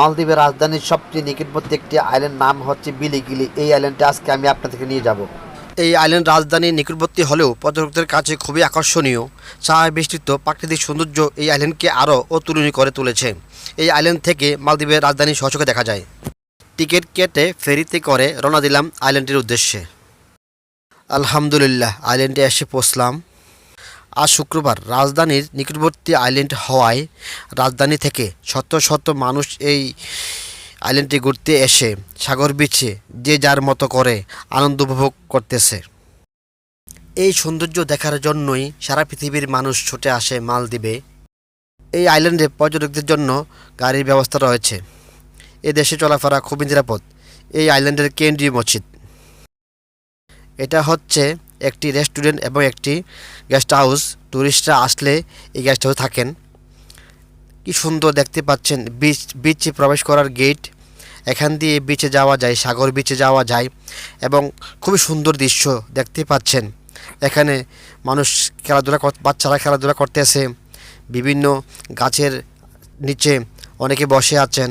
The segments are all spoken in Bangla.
মালদ্বীপের রাজধানীর সবচেয়ে নিকটবর্তী একটি আইল্যান্ড নাম হচ্ছে বিলিগিলি। এই আইল্যান্ডে আজকে আমি আপনাদেরকে নিয়ে যাব। এই আইল্যান্ড রাজধানীর নিকটবর্তী হলেও পর্যটকদের কাছে খুবই আকর্ষণীয়। ছায়া বিস্তৃত প্রাকৃতিক সৌন্দর্য এই আইল্যান্ডকে আরও অতুলনীয় করে তুলেছে। এই আইল্যান্ড থেকে মালদ্বীপের রাজধানী সহচকে দেখা যায়। টিকিট কেটে ফেরিতে করে রওনা দিলাম আইল্যান্ডের উদ্দেশ্যে। আলহামদুলিল্লাহ আইল্যান্ডে এসে পৌঁছলাম। আজ শুক্রবার রাজধানীর নিকটবর্তী আইল্যান্ড হওয়ায় রাজধানী থেকে শত শত মানুষ এই আইল্যান্ডে ঘুরতে এসে সাগর বিচে যে যার মতো করে আনন্দ উপভোগ করতেছে। এই সৌন্দর্য দেখার জন্যই সারা পৃথিবীর মানুষ ছুটে আসে মালদ্বীপে। এই আইল্যান্ডে পর্যটকদের জন্য গাড়ির ব্যবস্থা রয়েছে। এ দেশে চলাফেরা খুবই নিরাপদ। এই আইল্যান্ডের কেন্দ্রীয় মসজিদ। এটা হচ্ছে একটি রেস্টুরেন্ট এবং একটি গেস্ট হাউস। ট্যুরিস্টরা আসলে এই গেস্ট হাউসে থাকেন। কি সুন্দর দেখতে পাচ্ছেন বিচ বিচে প্রবেশ করার গেট এখান দিয়ে বিচে যাওয়া যায়, সাগর বিচে যাওয়া যায় এবং খুবই সুন্দর দৃশ্য দেখতে পাচ্ছেন। এখানে মানুষ খেলাধুলা বাচ্চারা খেলাধুলা করতেছে। বিভিন্ন গাছের নিচে অনেকে বসে আছেন।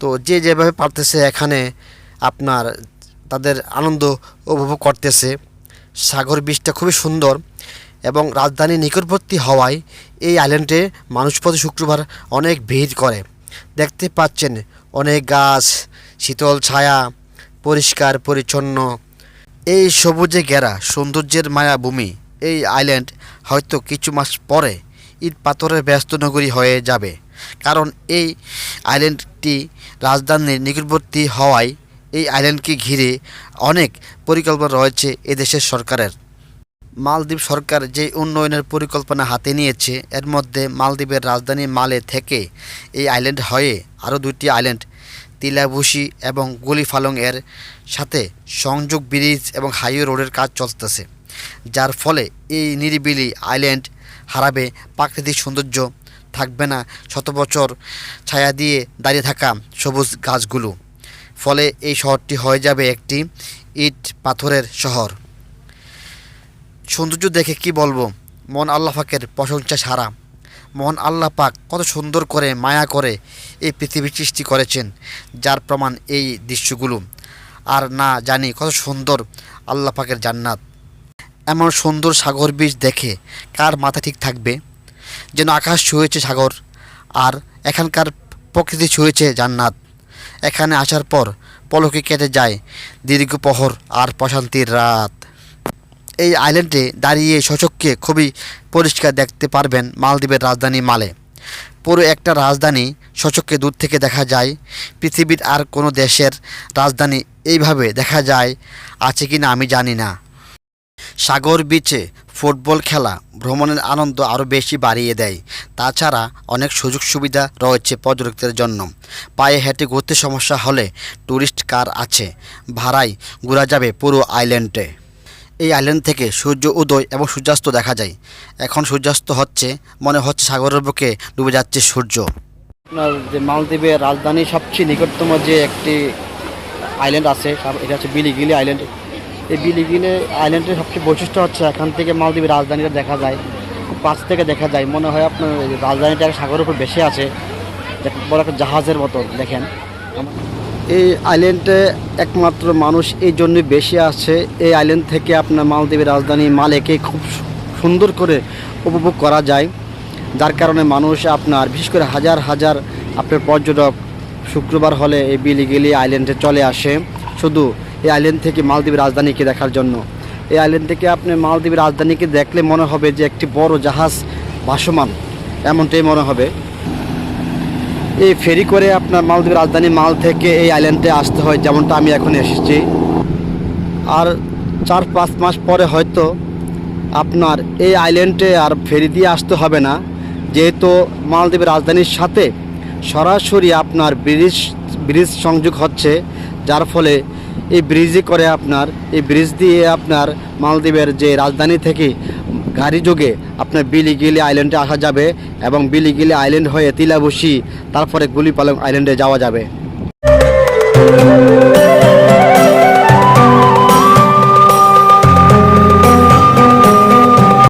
তো যে যেভাবে পারতেছে এখানে আপনার তাদের আনন্দ উপভোগ করতেছে। সাগর বীচটা খুবই সুন্দর এবং রাজধানী নিকটবর্তী হওয়ায় এই আইল্যান্ডে মানুষ প্রতি শুক্রবার অনেক ভিড় করে। দেখতে পাচ্ছেন অনেক গাছ, শীতল ছায়া, পরিষ্কার, পরিচ্ছন্ন। এই সবুজে ঘেরা সৌন্দর্যের মায়াভূমি এই আইল্যান্ড হয়তো কিছু মাস পরে ইট পাথরের ব্যস্ত নগরী হয়ে যাবে। কারণ এই আইল্যান্ডটি রাজধানীর নিকটবর্তী হওয়ায় এই আইল্যান্ডকে ঘিরে অনেক পরিকল্পনা রয়েছে এদেশের সরকারের। মালদ্বীপ সরকার যে উন্নয়নের পরিকল্পনা হাতে নিয়েছে, এর মধ্যে মালদ্বীপের রাজধানী মালে থেকে এই আইল্যান্ড হয়ে আরও দুটি আইল্যান্ড তিলাবুশি এবং গুলিফালং এর সাথে সংযোগ ব্রিজ এবং হাইওয়ে রোডের কাজ চলতেছে, যার ফলে এই নিরিবিলি আইল্যান্ড হারাবে, প্রাকৃতিক সৌন্দর্য থাকবে না শত বছর ছায়া দিয়ে দাঁড়িয়ে থাকা সবুজ গাছগুলো। ফলে এই শহরটি হয়ে যাবে একটি ইট পাথরের শহর। সৌন্দর্য দেখে কি বলব? মন আল্লাহ পাকের প্রশংসা সারা। মহান আল্লাহ পাক কত সুন্দর করে মায়া করে এই পৃথিবী সৃষ্টি করেছেন, যার প্রমাণ এই দৃশ্যগুলো। আর না জানি কত সুন্দর আল্লাহ পাকের জান্নাত। এমন সুন্দর সাগর বীজ দেখে কার মাথা ঠিক থাকবে? যেন আকাশ ছুঁয়েছে সাগর, আর এখানকার প্রকৃতি ছুঁয়েছে জান্নাত। এখানে আসার পর পলকে কেটে যায় দীর্ঘ প্রহর আর প্রশান্তির রাত। এই আইল্যান্ডে দাঁড়িয়ে সচককে খুবই পরিষ্কার দেখতে পারবেন মালদ্বীপের রাজধানী মালে। পুরো একটা রাজধানী সচককে দূর থেকে দেখা যায়। পৃথিবীর আর কোনো দেশের রাজধানী এইভাবে দেখা যায়, আছে কি না আমি জানি না। সাগর বিচে ফুটবল খেলা ভ্রমণের আনন্দ আরও বেশি বাড়িয়ে দেয়। তাছাড়া অনেক সুযোগ সুবিধা রয়েছে পর্যটকদের জন্য। পায়ে হেঁটে ঘুরতে সমস্যা হলে ট্যুরিস্ট কার আছে? ভাড়ায় ঘোরা যাবে পুরো আইল্যান্ডে। এই আইল্যান্ড থেকে সূর্য উদয় এবং সূর্যাস্ত দেখা যায়। এখন সূর্যাস্ত হচ্ছে, মনে হচ্ছে সাগরের বুকে ডুবে যাচ্ছে সূর্য। আপনার যে মালদ্বীপের রাজধানী সবচেয়ে নিকটতম যে একটি আইল্যান্ড আছে এটা হচ্ছে বিলিগিলি আইল্যান্ড। এই বিলিগিলি আইল্যান্ডের সবচেয়ে বৈশিষ্ট্য হচ্ছে এখান থেকে মালদ্বীপের রাজধানীটা দেখা যায়, খুব কাছ থেকে দেখা যায়। মনে হয় আপনার রাজধানীটা সাগরের উপর বেশি আছে বড় একটা জাহাজের মতো, দেখেন। এই আইল্যান্ডে একমাত্র মানুষ এই জন্য বেশি আছে। এই আইল্যান্ড থেকে আপনার মালদ্বীপের রাজধানী মালেকে খুব সুন্দর করে উপভোগ করা যায়। যার কারণে মানুষ আপনার, বিশেষ করে হাজার হাজার আপনার পর্যটক শুক্রবার হলে এই বিলিগিলি আইল্যান্ডে চলে আসে। শুধু এই আইল্যান্ড থেকে মালদ্বীপ রাজধানীকে দেখার জন্য। এই আইল্যান্ড থেকে আপনি মালদ্বীপ রাজধানীকে দেখলে মনে হবে যে একটি বড় জাহাজ ভাসমান। এমনটাই মনে হবে। এই ফেরি করে আপনার মালদ্বীপ রাজধানী মাল থেকে এই আইল্যান্ডে আসতে হয়, যেমনটা আমি এখন এসেছি। আর চার পাঁচ মাস পরে হয়তো আপনার এই আইল্যান্ডে আর ফেরি দিয়ে আসতে হবে না। যেহেতু মালদ্বীপের রাজধানীর সাথে সরাসরি আপনার ব্রিজ ব্রিজ সংযোগ হচ্ছে, যার ফলে এই ব্রিজে করে আপনার, এই ব্রিজ দিয়ে আপনার মালদ্বীপের যে রাজধানী থেকে গাড়ি যোগে আপনার বিলিগিলি আইল্যান্ডে আসা যাবে এবং বিলিগিলি আইল্যান্ড হয়ে তিলাবসি তারপরে গুলিপালং আইল্যান্ডে যাওয়া যাবে।